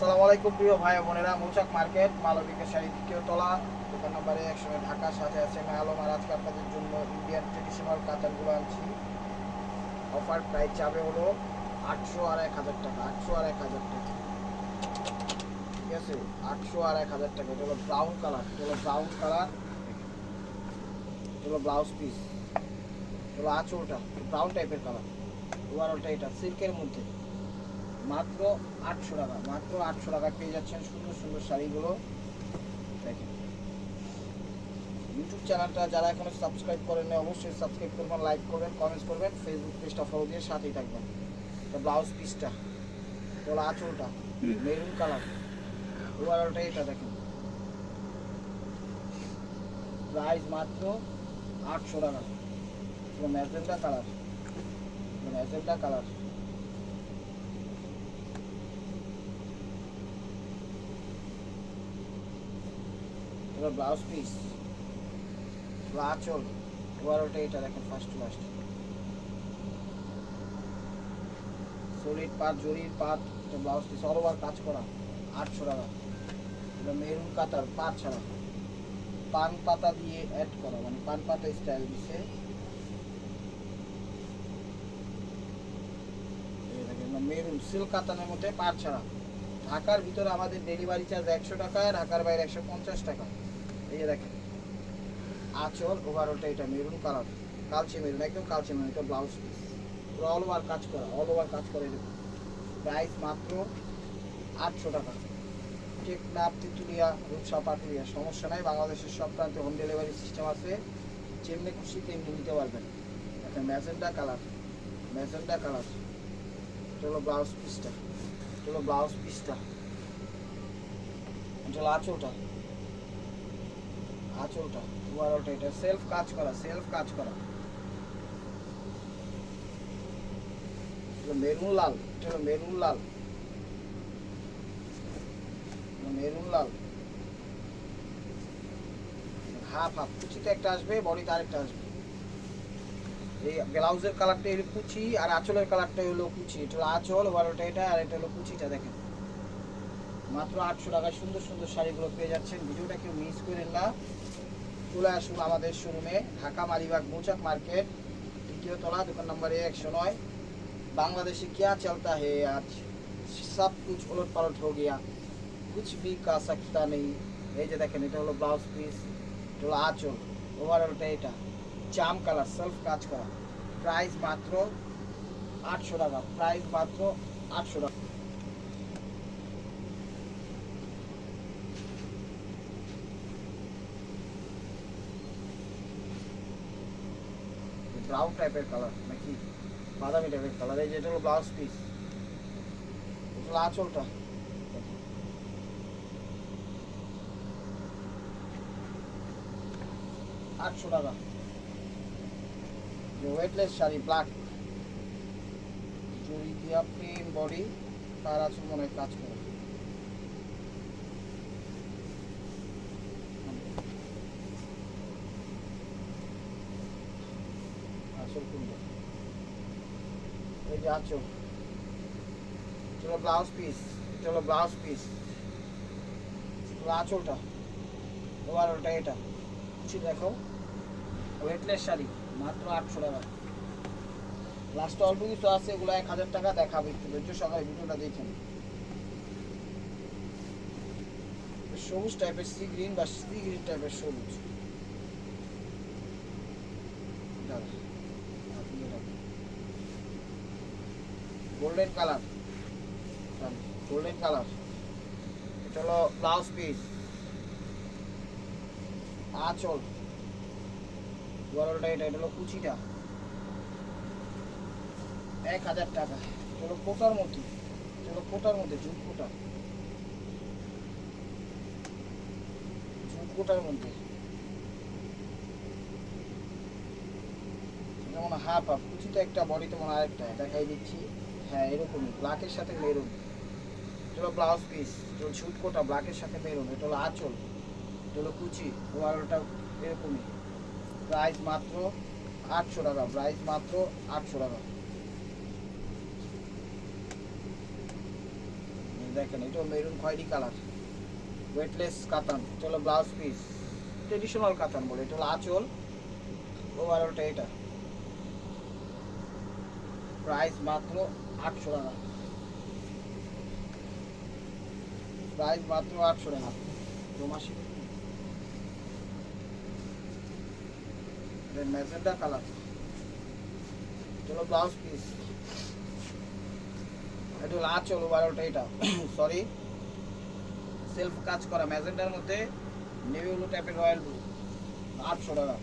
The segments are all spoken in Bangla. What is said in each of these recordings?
আসসালামু আলাইকুম প্রিয় ভাই বোনেরা, মৌচাক মার্কেট মালবিকের শাড়ি দ্বিতীয় তলা, দোকান নম্বরে একসঙ্গে ঢাকা সাথে আছে মায়ালম আর আজকে আপনাদের জন্য ইন্ডিয়ান ট্রেডিশনাল কাতারগুলো আনছি। অফার প্রাইস যাবে হলো আটশো আর এক হাজার টাকা, আটশো আর এক হাজার টাকা। ঠিক আছে? আটশো আর এক হাজার টাকা। এটা হলো ব্রাউন কালার এটা হলো ব্রাউন কালার এটা হলো ব্লাউজ পিস এটা হলো আঁচলটা ব্রাউন টাইপের কালার ওভারঅলটা এটা সিল্কের মধ্যে। মাত্র আটশো টাকা, মাত্র আটশো টাকা পেয়ে যাচ্ছেন সুন্দর সুন্দর শাড়িগুলো। দেখেন। ইউটিউব চ্যানেলটা যারা এখনও সাবস্ক্রাইব করেন অবশ্যই সাবস্ক্রাইব করবেন লাইক করবেন কমেন্টস করবেন ফেসবুক পেজটা ফলো দিয়ে সাথেই থাকবেন। ব্লাউজ পিসটা তোলা আঁচলটা মেরুন কালার ওভারঅলটা এটা দেখেন। প্রাইস মাত্র আটশো টাকা। ম্যাজেন্টা কালার ম্যাজেন্টা কালার এবার ব্লাউজ পিস এবার আঁচল ওটা এটা দেখেন ফার্স্ট লাস্ট সলিড পাত, জরির পাত ব্লাউজ পিস অল ওভার কাজ করা, আটশো টাকা। এটা মেরুন কাতার, পাত ছাড়া। পান পাতা দিয়ে অ্যাড করা মানে পান পাতা স্টাইল দিছে। মেরুন সিল্ক কাতানের মধ্যে পাট ছাড়া। ঢাকার ভিতরে আমাদের ডেলিভারি চার্জ একশো টাকা, ঢাকার বাইরে একশো পঞ্চাশ টাকা। এই যে দেখেন, আঁচল ওভারঅলটা এটা মেরুন কালার কালচে মেরুন একদম কালচে মেরুন এটা ব্লাউজ পিস পুরো অল ওভার কাজ করা অল ওভার কাজ করে দেখুন প্রাইস মাত্র আটশো টাকা। টেকনাফ তিতুলিয়া রূপসা পাটুলিয়া, সমস্যা নাই, বাংলাদেশের সব প্রান্তে হোম ডেলিভারি সিস্টেম আছে। যেমনি খুশি তেমনি নিতে পারবেন। একটা ম্যাজেন্ডা কালার ম্যাজেন্ডা কালার হলো ব্লাউজ পিসটা হলো ব্লাউজ পিসটা হলো আঁচলটা। আঁচলটা এটা সেলফ কাজ করা সেলফ কাজ করা। মেরুন লাল, এটা মেরুন লাল। মেরুন লাল। হাফ হাফ, কুচিতে একটা আসবে, বডিতে আরেকটা আসবে। এই ব্লাউজের কালারটা হলো কুচি, আর আঁচলের কালারটা হলো কুচি। এটা আঁচল ওভারঅলটা এটা, আর এটা হলো কুচিটা, দেখেন। মাত্র আটশো টাকায় সুন্দর সুন্দর শাড়িগুলো পেয়ে যাচ্ছেন। ভিডিওটা কেউ মিস করেন না। চলে আসুন আমাদের শোরুমে, ঢাকা মালিবাগ মৌচাক মার্কেট তৃতীয় তলা, দোকান নম্বর একশো নয়। বাংলাদেশে কিয়া চলতা হে আজ সব কিছু ওলট পালট হয়ে গিয়া কুছ বি কা সকতা নেই। এই যে দেখেন, এটা হলো ব্লাউজ পিস এটা হলো আঁচল ওভারঅলটা এটা। জাম কালার সেলফ কাজ করা। প্রাইস মাত্র আটশো টাকা প্রাইস মাত্র আটশো টাকা। ব্রাউন টাইপের কালার নাকি বাদামি টাইপের কালার এই যে এটা হলো ব্লাউজ পিস আঁচলটা। আটশো টাকা। ওয়েটলেস শাড়ি ব্ল্যাক জড়ি দিয়া প্লেন বডি তার আঁচল মনে কাজ করে। আঁচল কোনটা এই যে আঁচল। হলো ব্লাউজ পিস হলো ব্লাউজ পিস আঁচলটা ওভারঅলটা এটা। কিছু দেখো? ওয়েটলেস শাড়ি, মাত্র আটশো টাকা। লাস্টে অল্প কিছু আছে, এগুলো এক হাজার টাকা দেখাবে একটু। ধৈর্য সকালে ভিডিওটা দেখেন সবুজ টাইপের সি গ্রিন বা সি গ্রিন টাইপের সবুজ। গোল্ডেন কালার গোল্ডেন কালার এটা হলো ব্লাউজ পিস আঁচল। গরলটা এটা এটা হলো কুচিটা। এক হাজার টাকা। এটা হলো কোটার মধ্যে এটা হলো কোটার মধ্যে জুট কোটা জুট কোটার মধ্যে। যেমন হাফ হাফ। কুচিটা একটা, বডিতে মনে আরেকটা। দেখাই দিচ্ছি। হ্যাঁ এরকমই। ব্ল্যাকের সাথে মেরুন এটা হলো ব্লাউজ পিস এটা হলো ঝুট কোটা ব্ল্যাকের সাথে মেরুন এটা হলো আঁচল। এটা হলো কুচি। ওভারঅলটা এরকমই। প্রাইস মাত্র আটশো টাকা। প্রাইস মাত্র আটশো টাকা। দেখেন, এটা মেরুন খয়েরি কালার ওয়েটলেস কাতান। এটা হলো ব্লাউজ পিস ট্রেডিশনাল কাতান বলে। এটা হলো আঁচল। ওভারঅলটা এটা। প্রাইস মাত্র আটশো টাকা। প্রাইস মাত্র আটশো টাকা। দোমাসি ম্যাজেন্ডা কালার। চলো ব্লাউজ পিস এটা হলো আঁচল ওভারঅলটা এটা। সরি সেলফ কাজ করা। ম্যাজেন্ডার মধ্যে নেভি ব্লু টাইপের রয়্যাল ব্লু আটশো টাকা।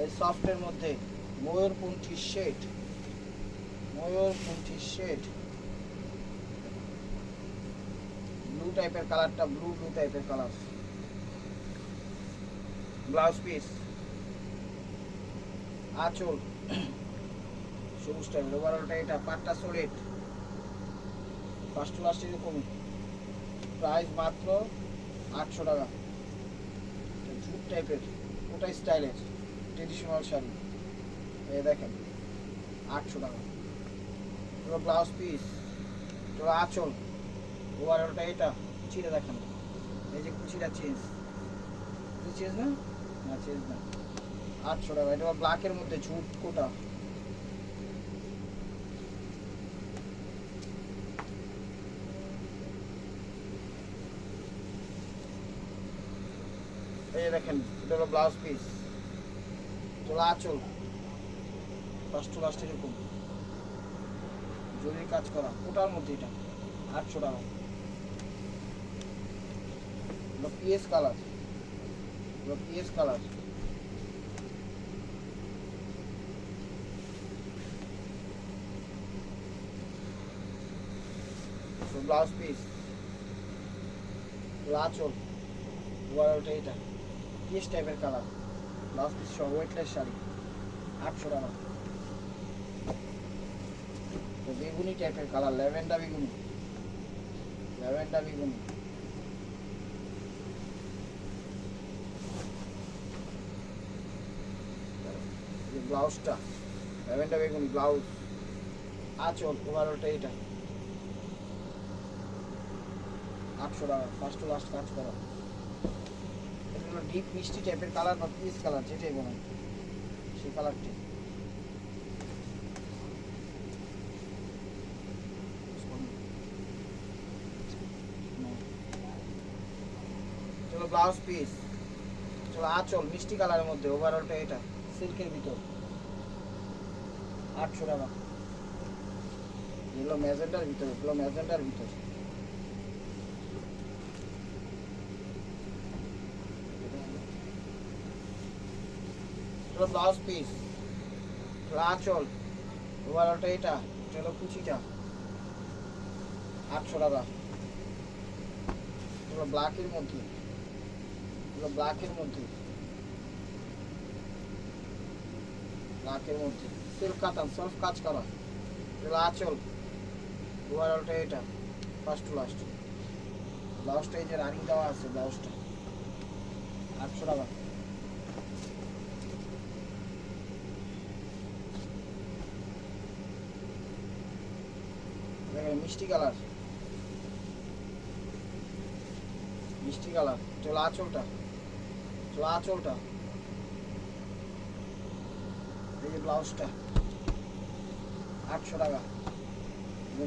এই সফটের মধ্যে। ময়ূরপুঞ্চি শেড ময়ূরপুঞ্চি শেড ব্লু টাইপের কালারটা ব্লু ব্লু টাইপের কালার ব্লাউজ পিস আঁচল. সবুজ টাইপের ওভারঅলটা এটা, পাটটা সোলেট ফার্স্ট লাস্ট এরকমই প্রাইস মাত্র আটশো টাকা। জুট টাইপের ওটাই স্টাইলের ট্রেডিশনাল শাড়ি। এই দেখেন, আটশো টাকা। এগুলো ব্লাউজ পিস এগুলো আঁচল ওভারঅলটা এটা, কুচিটা দেখেন। এই যে কুচিটা চেঞ্জ চেঞ্জ না? না চেঞ্জ না। আটশো টাকা, এটা ব্ল্যাকের মধ্যে, ঝুট কোটা। এই দেখেন, এটা হলো ব্লাউজ পিস তোলা আঁচল। ফার্স্ট টু লাস্ট এরকম। জরির কাজ করা, ওটার মধ্যে এটা, আটশো টাকা। পিএস কালার পিএস কালার ব্লাউজ পিস লাচল ওয়ারটা এটা পিস টাইপের কালার ব্লাউজ পিস সহ ওয়েটলেস শাড়ি, আটশো টাকা তো বেগুনি টাইপের কালার ল্যাভেন্ডার বেগুনি। ল্যাভেন্ডার বেগুনি। ব্লাউজটা ল্যাভেন্ডার বেগুনি ব্লাউজ আচল ওভারঅলটা এটা আটশো টাকা ফার্স্ট টু লাস্ট কাজ করা। এগুলো ডিপ মিষ্টি টাইপের কালার বা পিস কালার যেটাই বলেন। সেই কালারটি চলো ব্লাউজ পিস। চলো, আঁচল, মিষ্টি কালারের মধ্যে ওভারঅলটা এটা, সিল্কের ভিতর। আটশো টাকা। এগুলো ম্যাজেন্ডার ভিতর, এগুলো ম্যাজেন্ডার ভিতর। Blouse piece. আঁচল ওভারঅলটা এটা হলো কুচিটা। আটশো টাকা। ব্ল্যাকের মধ্যে। এগুলো ব্ল্যাকের মধ্যে। ব্ল্যাকের মধ্যে। সিল্ক কাতান সেলফ কাজ করা। এগুলো আঁচল। ওভারঅলটা এটা ফার্স্ট টু লাস্ট ব্লাউজটা এই যে রানিং দেওয়া আছে, ব্লাউজটা। আটশো টাকা। মিষ্টি কালার। মিষ্টি কালার চলো আঁচলটা। চলো আঁচলটা এই যে ব্লাউজটা। আটশো টাকা।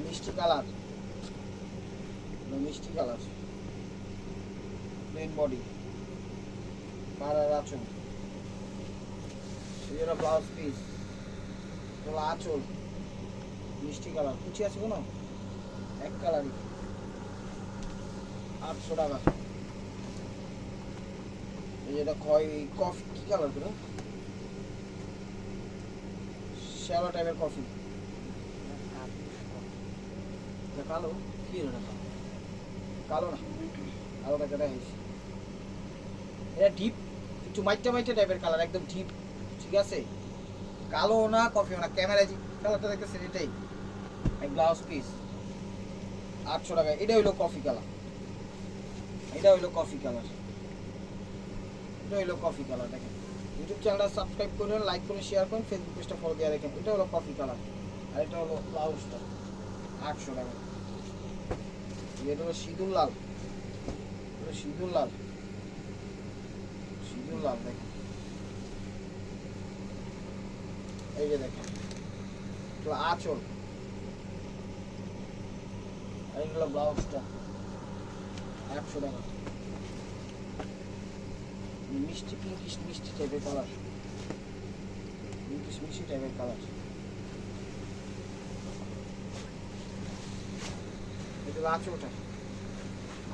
মিষ্টি কালার। মিষ্টি কালার। প্লেন বডি পাড়ার আঁচল। যেটা ব্লাউজ পিস চলো আঁচল। মিষ্টি কালার। কুচি আছে কোনো? এক কালারই। আটশো টাকা। যেটা খয় কফি, কি কালার করে? শ্যালো টাইপের কফি। এটা কালো? কি এটা কালো? না। কালো টাকাটা হয়েছে এটা ডিপ একটু মাইটা মাইটা টাইপের কালার একদম ডিপ ঠিক আছে? কালো না কফিও না। ক্যামেরায় যে কালারটা দেখতেছেন, এটাই। এক ব্লাউজ পিস আটশো টাকা এটা হইল কফি কালার এটা হইল কফি কালার এটা হইল কফি কালার দেখেন। ইউটিউব চ্যানেলটা সাবস্ক্রাইব করুন লাইক করুন শেয়ার করুন ফেসবুক পেজটা ফলো দিয়ে দেখেন এটা হলো কফি কালার আর এটা হলো ব্লাউজটা, আটশো টাকা। এটা হলো সিঁদুর লাল। হলো সিঁদুর লাল। সিঁদুর লাল, দেখেন। এই যে দেখেন তো আঁচল। আর এই হলো ব্লাউজটা একশো টাকা। মিষ্টি পিঙ্কিশ মিষ্টি টাইপের কালার পিঙ্কিশ মিষ্টি টাইপের কালার এটা আঁচলটা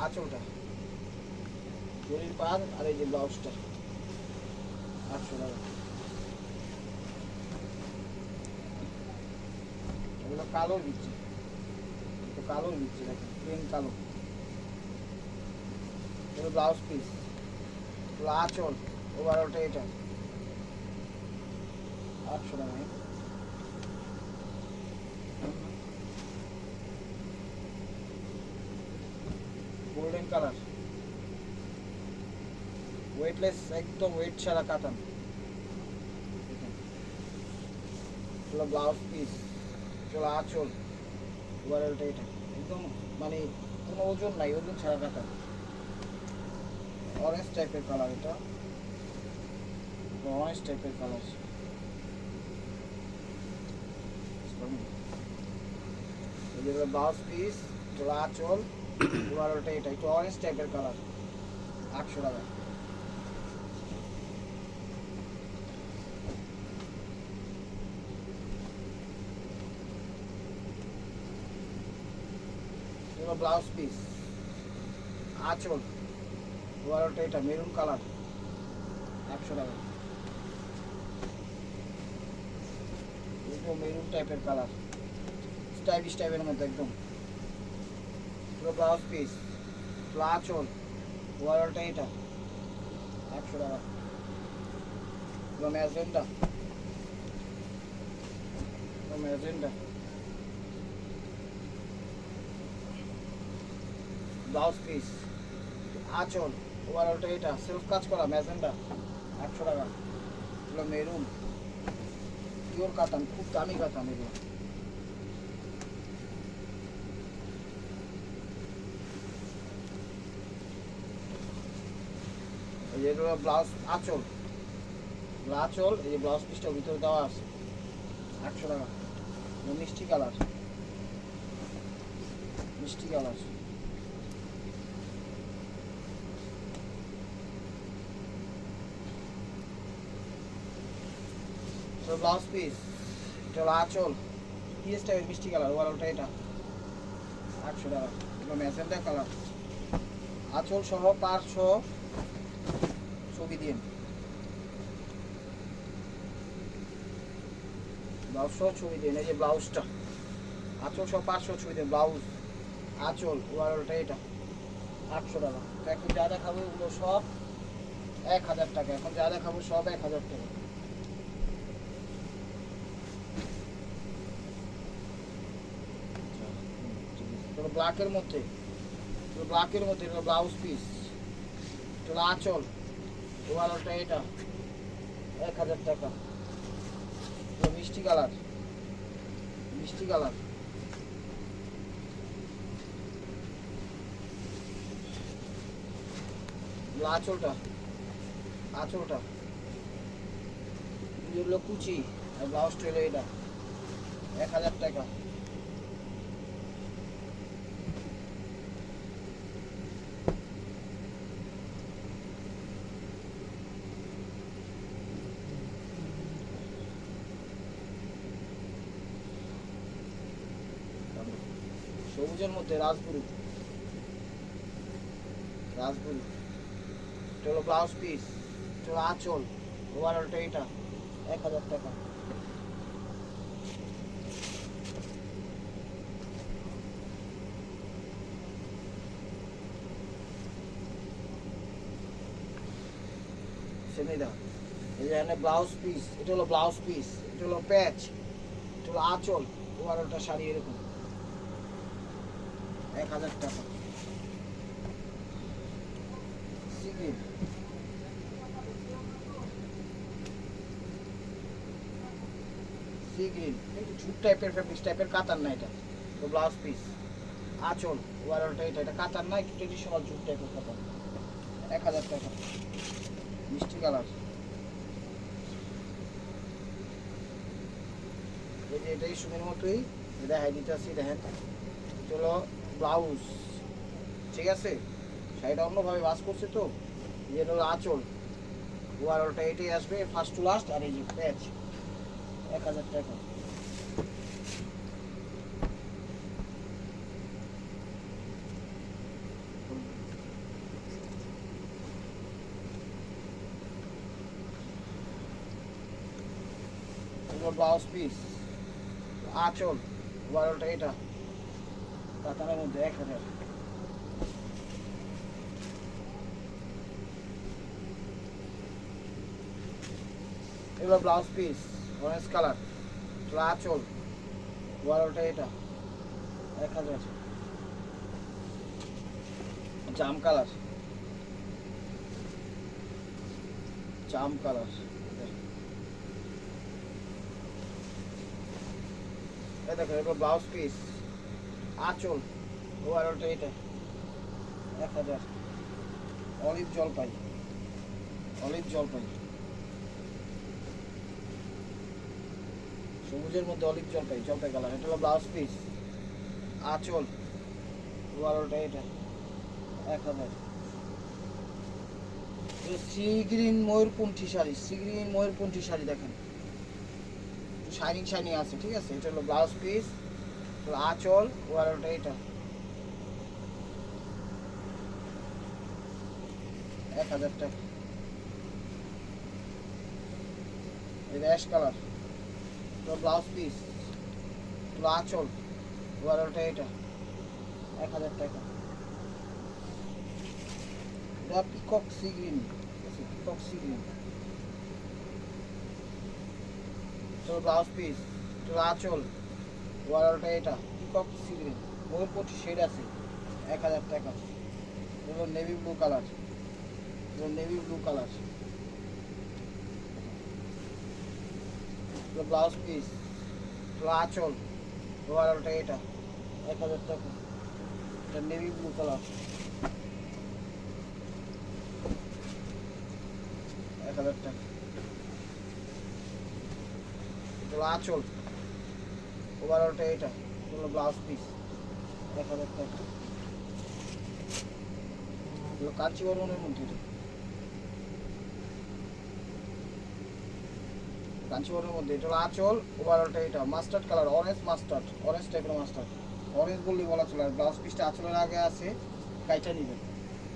আঁচলটা শরীর পার আর এই যে ব্লাউজটা। আটশো টাকা এগুলো কালো দিচ্ছে কালো দিচ্ছে দেখেন প্লেন কালো। এগুলো ব্লাউজ পিস আঁচল ওভারঅলটা এটা। আটশো টাকা। গোল্ডেন কালার ওয়েটলেস একদম ওয়েট ছাড়া কাটান এগুলো ব্লাউজ পিস এগুলো আঁচল ওভারঅলটা এটা। একদম মানে কোনো ওজন নাই, ওজন ছাড়া কাটান অরেঞ্জ টাইপের কালার এটা। অরেঞ্জ টাইপের কালার ব্লাউজ পিস এগুলো আঁচল ওভারঅলটা এটা, একটু অরেঞ্জ টাইপের কালার আটশো টাকা। ব্লাউজ পিস আঁচল। ওভারঅলটা এটা মেরুন কালার। একশো টাকা। এগুলো মেরুন টাইপের কালার। স্টাইলিশ টাইপের মধ্যে একদম। পুরো ব্লাউজ পিস পুরো আঁচল ওভারঅলটা এটা। একশো টাকা। পুরো ম্যাজেন্ডা। পুরো ম্যাজেন্ডা। ব্লাউজ পিস আঁচল। ওভারঅলটা এটা সেলফ কাজ করা, ম্যাজেন্ডা, একশো টাকা। এগুলো মেরুন পিওর কাতান খুব দামি কাতান এগুলো। এগুলো ব্লাউজ আঁচল। আঁচল, এই ব্লাউজ পিসটা ভিতরে দেওয়া আছে। একশো টাকা। মিষ্টি কালার মিষ্টি কালার তো ব্লাউজ পিস এটা হলো আঁচল পিস টাইপের মিষ্টি কালার ওভারঅলটা এটা। আটশো টাকা এগুলো ম্যাজেন্টা কালার আঁচল সহ পাঁচ সহ, ছবি দিন ব্লাউজ সহ ছবি দিন এই যে ব্লাউজটা আঁচল সহ পাঁচশো ছবি দিন ব্লাউজ আঁচল ওভারঅলটা এটা। আটশো টাকা। এখন যা দেখাবো ওগুলো সব এক হাজার টাকা, এখন যা দেখাবো সব এক হাজার টাকা এগুলো ব্ল্যাকের মধ্যে। ব্ল্যাকের মধ্যে, এটা ব্লাউজ পিস এগুলো আঁচল। ওভারঅলটা এটা এক হাজার টাকা। মিষ্টি কালার। মিষ্টি কালার। আঁচলটা আঁচলটা। কুচি, আর ব্লাউজটা হলো এটা। এক হাজার টাকা। সবুজের মধ্যে রাজগুরু রাজগুরু হলো ব্লাউজ পিস হলো আঁচল ওভারঅলটা এটা, এক হাজার টাকা। এখানে ব্লাউজ পিস এটা হলো ব্লাউজ পিস এটা হলো প্যাচ এটা হলো আঁচল ওভারঅলটা শাড়ি এরকম। এক হাজার একটু ঝুট টাইপের ফেব্রিক্স টাইপের কাতার এক হাজার টাকা। মিষ্টি কালার। এই যে এটাই মতোই। দেখাই দিতে আসছি দেখেন। হলো ব্লাউজ, ঠিক আছে? শাড়িটা অন্যভাবে বাস করছে তো, এই হলো আঁচল। ওভারঅলটা এটাই আসবে ফার্স্ট টু লাস্ট আর এই যে প্যাচ এক হাজার টাকা। ব্লাউজ পিস আঁচল ওভারঅলটা এটা। এগুলো ব্লাউজ পিস অরেঞ্জ কালার আঁচল ওভারঅলটা এটা, এক হাজার জাম কালার জাম কালার দেখো এগুলো ব্লাউজ পিস আঁচল ওভারঅলটা এটা, এক হাজার। অলিভ জলপাই অলিভ জলপাই। সবুজের মধ্যে অলিভ জলপাই জলপাই কালার এটা হলো ব্লাউজ পিস আঁচল ওভারঅলটা এটা, এক হাজার। সি গ্রিন ময়ূরপন্থী শাড়ি সি গ্রিন ময়ূরপন্থী শাড়ি দেখেন। শাইনিং শাইনিং আছে, ঠিক আছে? এটা হলো ব্লাউজ পিস আঁচল ওভারঅলটা এটা এক হাজার টাকা এটা অ্যাশ কালার তো ব্লাউজ পিস তো আঁচল ওভারঅলটা এটা এক হাজার টাকা এটা peacock sea green peacock sea green তো ব্লাউজ পিস তো আঁচল ওভারঅলটা এটা পিকক সি গ্রিন ময়ূরপটি শেড আছে, এক হাজার টাকা। এগুলো নেভি ব্লু কালার এগুলো navy blue colour blouse piece আঁচল ওভারঅলটা এটা, এক হাজার টাকা। এটা নেভি ব্লু কালার এক হাজার টাকা। আঁচল। ওভারঅলটা এটা এগুলো ব্লাউজ পিস এক হাজার টাকা এগুলো কাঞ্চিবরণের মধ্যে এটা। মধ্যে। এটা হলো আঁচল ওভারঅলটা এটা। Mustard colour orange mustard orange টাইপের মাস্টার্ড অরেঞ্জ বললেই বলা চলে। আর ব্লাউজ পিসটা আঁচলের আগে আছে, কাইটা নিবেন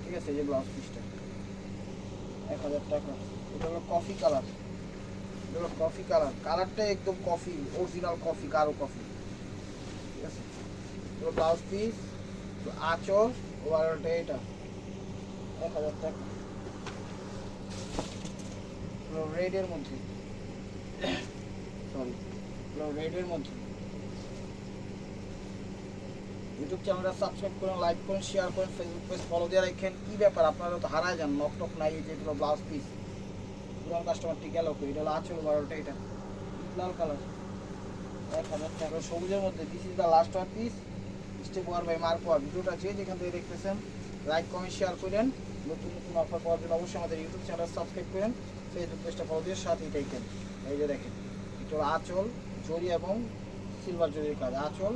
ঠিক আছে, এই যে ব্লাউজ পিসটা এক হাজার টাকা। এটা হলো কফি কালার এটা হলো কফি কালার কালারটা একদম কফি অরিজিনাল কফি কারও কফি ঠিক আছে? এগুলো ব্লাউজ পিস আঁচল ওভারঅলটা এটা। এক হাজার টাকা। রেডের মধ্যে। সরি রেডের মধ্যে। ইউটিউব চ্যানেলটা সাবস্ক্রাইব করুন লাইক করুন শেয়ার করুন ফেসবুক পেজ ফলো দিয়ে রাখেন। কী ব্যাপার? আপনারা তো হারায় যান নক টক নাই যেগুলো ব্লাউজ পিস পুরান কাস্টমারটি গেল এটা হলো আঁচল বারোটা, এটা লাল কালার এক হাজার টাকা সবুজের মধ্যে। This is the last one piece step war by mark war ভিডিওটা যে যেখান থেকে দেখতেছেন। লাইক কমেন্ট শেয়ার করেন। নতুন নতুন অফার পাওয়ার জন্য অবশ্যই আমাদের ইউটিউব চ্যানেল সাবস্ক্রাইব করেন। ফেসবুক পেজটা ফলো দিয়ে সাথেই থাকেন। এই যে দেখেন, এটা আঁচল, জরি এবং সিলভার জরির কাজ। আঁচল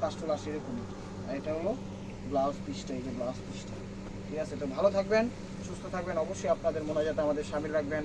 ফার্স্ট লাস্ট এরকমই। আর এটা হলো ব্লাউজ পিসটা এই যে ব্লাউজ পিসটা ঠিক আছে? তো ভালো থাকবেন, সুস্থ থাকবেন। অবশ্যই আপনাদের মনে যাতে আমাদের সামিল রাখবেন।